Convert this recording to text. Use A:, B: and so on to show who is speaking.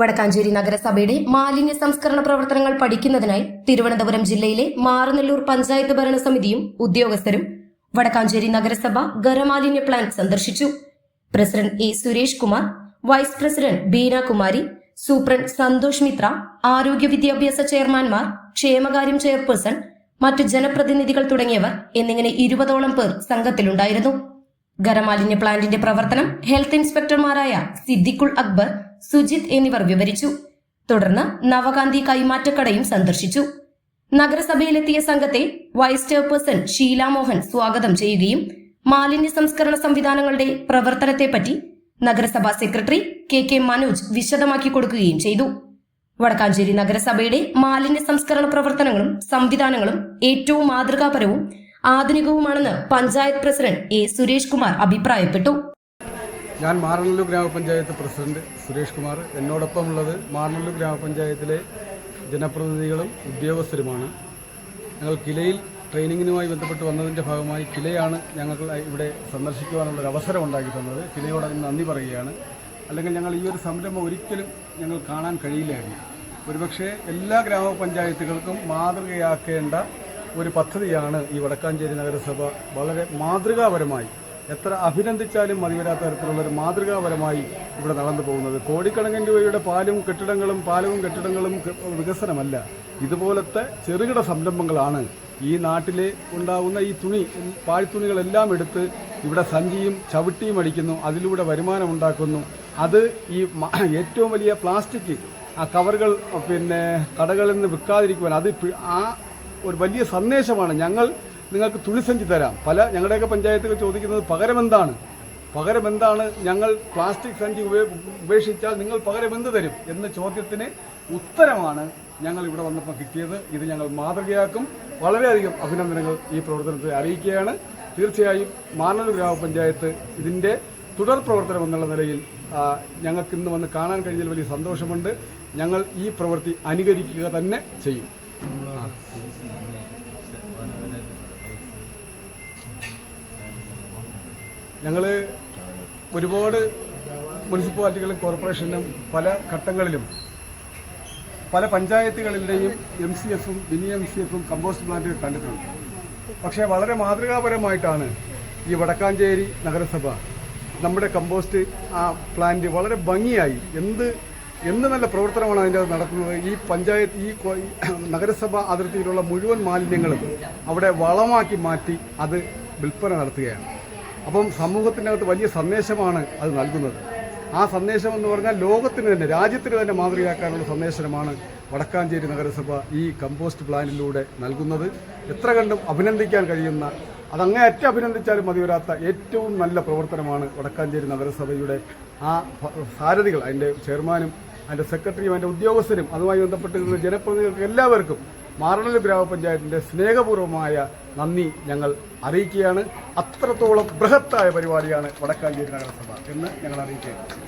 A: വടക്കാഞ്ചേരി നഗരസഭയുടെ മാലിന്യ സംസ്കരണ പ്രവർത്തനങ്ങൾ പഠിക്കുന്നതിനായി തിരുവനന്തപുരം ജില്ലയിലെ മാറനല്ലൂർ പഞ്ചായത്ത് ഭരണസമിതിയും ഉദ്യോഗസ്ഥരും വടക്കാഞ്ചേരി നഗരസഭ ഖരമാലിന്യ പ്ലാന്റ് സന്ദർശിച്ചു. President A Suresh Kumar vice president Beena Kumari superintendent Santhosh Mithra ആരോഗ്യ വിദ്യാഭ്യാസ ചെയർമാൻമാർ ക്ഷേമകാര്യം ചെയർപേഴ്സൺ മറ്റു ജനപ്രതിനിധികൾ തുടങ്ങിയവർ എന്നിങ്ങനെ ഇരുപതോളം പേർ സംഘത്തിലുണ്ടായിരുന്നു. ഖരമാലിന്യ പ്ലാന്റിന്റെ പ്രവർത്തനം ഹെൽത്ത് ഇൻസ്പെക്ടർമാരായ സിദ്ദിഖുൾ അക്ബർ സുജിത് എന്നിവർ വിവരിച്ചു. തുടർന്ന് നവകാന്തി കൈമാറ്റക്കടയും സന്ദർശിച്ചു. നഗരസഭയിലെത്തിയ സംഘത്തെ വൈസ് ചെയർപേഴ്സൺ ഷീല മോഹൻ സ്വാഗതം ചെയ്യുകയും മാലിന്യ സംസ്കരണ സംവിധാനങ്ങളുടെ പ്രവർത്തനത്തെപ്പറ്റി നഗരസഭാ സെക്രട്ടറി കെ കെ മനോജ് വിശദമാക്കി കൊടുക്കുകയും ചെയ്തു. വടക്കാഞ്ചേരി നഗരസഭയുടെ മാലിന്യ സംസ്കരണ പ്രവർത്തനങ്ങളും സംവിധാനങ്ങളും ഏറ്റവും മാതൃകാപരവും ആധുനികവുമാണെന്ന് പഞ്ചായത്ത് പ്രസിഡന്റ് എ സുരേഷ് കുമാർ അഭിപ്രായപ്പെട്ടു.
B: ഞാൻ മാറനല്ലൂർ ഗ്രാമപഞ്ചായത്ത് പ്രസിഡന്റ് സുരേഷ് കുമാർ. എന്നോടൊപ്പം ഉള്ളത് മാറനല്ലൂർ ഗ്രാമപഞ്ചായത്തിലെ ജനപ്രതിനിധികളും ഉദ്യോഗസ്ഥരുമാണ്. ഞങ്ങൾ കിലയിൽ ട്രെയിനിങ്ങിനുമായി ബന്ധപ്പെട്ട് വന്നതിന്റെ ഭാഗമായി കിലയാണ് ഞങ്ങൾക്ക് ഇവിടെ സന്ദർശിക്കുവാനുള്ളൊരു അവസരം ഉണ്ടാക്കി തന്നത്. കിലയോട് നന്ദി പറയുകയാണ്. അല്ലെങ്കിൽ ഞങ്ങൾ ഈ ഒരു സംരംഭം ഒരിക്കലും ഞങ്ങൾ കാണാൻ കഴിയില്ലായിരുന്നു ഒരുപക്ഷേ എല്ലാ ഗ്രാമപഞ്ചായത്തുകൾക്കും മാതൃകയാക്കേണ്ട ഒരു പദ്ധതിയാണ് ഈ വടക്കാഞ്ചേരി നഗരസഭ. വളരെ മാതൃകാപരമായി എത്ര അഭിനന്ദിച്ചാലും മതിവരാത്ത തരത്തിലുള്ള ഒരു മാതൃകാപരമായി ഇവിടെ നടന്നു പോകുന്നത്. കോടിക്കണക്കിന് രൂപയുടെ പാലും കെട്ടിടങ്ങളും പാലവും കെട്ടിടങ്ങളും വികസനമല്ല. ഇതുപോലത്തെ ചെറുകിട സംരംഭങ്ങളാണ് ഈ നാട്ടിലെ ഉണ്ടാകുന്ന ഈ തുണി പാഴ്ത്തുണികളെല്ലാം എടുത്ത് ഇവിടെ സഞ്ചിയും ചവിട്ടിയും അടിക്കുന്നു അതിലൂടെ വരുമാനം ഉണ്ടാക്കുന്നു. അത് ഈ ഏറ്റവും വലിയ പ്ലാസ്റ്റിക് ആ കവറുകൾ പിന്നെ കടകളിൽ നിന്ന് വിൽക്കാതിരിക്കുവാൻ അത് ആ ഒരു വലിയ സന്ദേശമാണ്. ഞങ്ങൾ നിങ്ങൾക്ക് തുണിസഞ്ചി തരാം. പല ഞങ്ങളുടെയൊക്കെ പഞ്ചായത്തുകൾ ചോദിക്കുന്നത് പകരം എന്താണ് പകരം എന്താണ് ഞങ്ങൾ പ്ലാസ്റ്റിക് സഞ്ചി ഉപേക്ഷിച്ചാൽ നിങ്ങൾ പകരം എന്ത് തരും? എന്ന ചോദ്യത്തിന് ഉത്തരമാണ് ഞങ്ങൾ ഇവിടെ വന്നപ്പോൾ കിട്ടിയത്. ഇത് ഞങ്ങൾ മാതൃകയാക്കും. വളരെയധികം അഭിനന്ദനങ്ങൾ ഈ പ്രവർത്തനത്തെ അറിയിക്കുകയാണ്. തീർച്ചയായും മാനവ ഗ്രാമപഞ്ചായത്ത് ഇതിന്റെ തുടർ പ്രവർത്തനം എന്നുള്ള നിലയിൽ ഞങ്ങൾക്ക് ഇന്ന് വന്ന് കാണാൻ കഴിഞ്ഞതിൽ വലിയ സന്തോഷമുണ്ട്. ഞങ്ങൾ ഈ പ്രവൃത്തി അനുകരിക്കുക തന്നെ ചെയ്യും. ഞങ്ങൾ ഒരുപാട് മുനിസിപ്പാലിറ്റികളും കോർപ്പറേഷനും പല ഘട്ടങ്ങളിലും പല പഞ്ചായത്തുകളിലെയും എം സി എഫും മിനി എം സി എഫും കമ്പോസ്റ്റ് പ്ലാന്റുകൾ കണ്ടിട്ടുണ്ട്. പക്ഷേ വളരെ മാതൃകാപരമായിട്ടാണ് ഈ വടക്കാഞ്ചേരി നഗരസഭ നമ്മുടെ കമ്പോസ്റ്റ് ആ പ്ലാന്റ് വളരെ ഭംഗിയായി എന്ത് എന്ത് നല്ല പ്രവർത്തനമാണ് അതിന്റെ അത് നടക്കുന്നത് ഈ പഞ്ചായത്ത് ഈ നഗരസഭ അതിർത്തിയിലുള്ള മുഴുവൻ മാലിന്യങ്ങളും അവിടെ വളമാക്കി മാറ്റി അത് വിൽപ്പന നടത്തുകയാണ്. അപ്പം സമൂഹത്തിനകത്ത് വലിയ സന്ദേശമാണ് അത് നൽകുന്നത്. ആ സന്ദേശം എന്ന് പറഞ്ഞാൽ ലോകത്തിന് തന്നെ രാജ്യത്തിന് തന്നെ മാതൃകയാക്കാനുള്ള സന്ദേശമാണ് വടക്കാഞ്ചേരി നഗരസഭ ഈ കമ്പോസ്റ്റ് പ്ലാനിലൂടെ നൽകുന്നത്. എത്ര കണ്ടും അഭിനന്ദിക്കാൻ കഴിയുന്ന അതങ്ങേയറ്റം അഭിനന്ദിച്ചാലും മതി വരാത്ത ഏറ്റവും നല്ല പ്രവർത്തനമാണ് വടക്കാഞ്ചേരി നഗരസഭയുടെ ആ സാരഥികൾ അതിന്റെ ചെയർമാനും അതിന്റെ സെക്രട്ടറിയും അതിന്റെ ഉദ്യോഗസ്ഥരും അതുമായി ബന്ധപ്പെട്ടിരുന്ന ജനപ്രതിനിധികൾക്ക് എല്ലാവർക്കും മാറണൽ ഗ്രാമപഞ്ചായത്തിന്റെ സ്നേഹപൂർവമായ നന്ദി ഞങ്ങൾ അറിയിക്കുകയാണ്. അത്രത്തോളം ബൃഹത്തായ പരിപാടിയാണ് വടക്കാഞ്ചേരി നഗരസഭ എന്ന് ഞങ്ങൾ അറിയിക്കുകയാണ്.